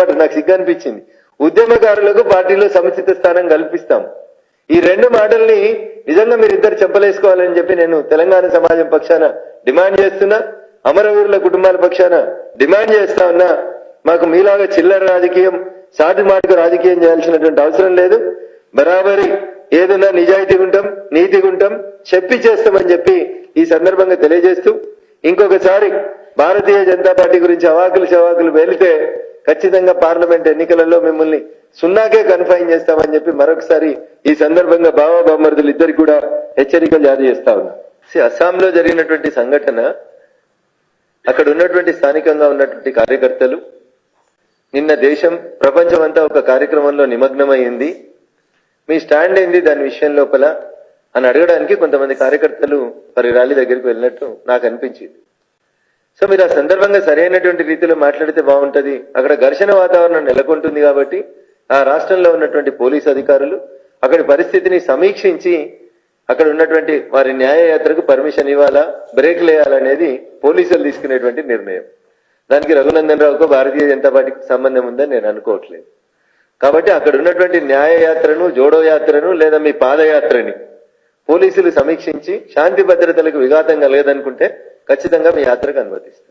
మాట నాకు సిగ్గు అనిపించింది. ఉద్యమకారులకు పార్టీలో సముచిత స్థానం కల్పిస్తాం. ఈ రెండు మాటల్ని నిజంగా మీరు ఇద్దరు చెప్పలేసుకోవాలని చెప్పి నేను తెలంగాణ సమాజం పక్షాన డిమాండ్ చేస్తున్నా అమరవీరుల కుటుంబాల పక్షాన డిమాండ్ చేస్తా ఉన్నా. మాకు మీలాగా చిల్లర రాజకీయం సాటి మాటకు రాజకీయం చేయాల్సినటువంటి అవసరం లేదు. బరాబరి ఏదైనా నిజాయితీగా ఉంటాం నీతిగా ఉంటాం చెప్పి చేస్తామని చెప్పి ఈ సందర్భంగా తెలియజేస్తూ ఇంకొకసారి భారతీయ జనతా పార్టీ గురించి అవాకులు చవాకులు వెళితే ఖచ్చితంగా పార్లమెంట్ ఎన్నికలలో మిమ్మల్ని సున్నాకే కన్ఫైన్ చేస్తామని చెప్పి మరొకసారి ఈ సందర్భంగా బాబా బామర్దులు ఇద్దరికి కూడా హెచ్చరికలు జారీ చేస్తా ఉన్నా. అస్సాంలో జరిగినటువంటి సంఘటన అక్కడ ఉన్నటువంటి స్థానికంగా ఉన్నటువంటి కార్యకర్తలు నిన్న దేశం ప్రపంచం అంతా ఒక కార్యక్రమంలో నిమగ్నమైంది. మీ స్టాండ్ ఏంది దాని విషయం లోపల అని అడగడానికి కొంతమంది కార్యకర్తలు మరి ర్యాలీ దగ్గరికి వెళ్ళినట్టు నాకు అనిపించింది. సో మీరు ఆ సందర్భంగా సరైనటువంటి రీతిలో మాట్లాడితే బాగుంటుంది. అక్కడ ఘర్షణ వాతావరణం నెలకొంటుంది కాబట్టి ఆ రాష్ట్రంలో ఉన్నటువంటి పోలీసు అధికారులు అక్కడి పరిస్థితిని సమీక్షించి అక్కడ ఉన్నటువంటి వారి న్యాయయాత్రకు పర్మిషన్ ఇవ్వాలా బ్రేక్ వేయాలనేది పోలీసులు తీసుకునేటువంటి నిర్ణయం. దానికి రఘునందన్ రావుకు భారతీయ జనతా పార్టీకి సంబంధం ఉందని నేను అనుకోవట్లేదు. కాబట్టి అక్కడ ఉన్నటువంటి న్యాయయాత్రను జోడో యాత్రను లేదా మీ పాదయాత్రని పోలీసులు సమీక్షించి శాంతి భద్రతలకు విఘాతం కలగదనుకుంటే ఖచ్చితంగా మీ యాత్రకు అనుమతిస్తారు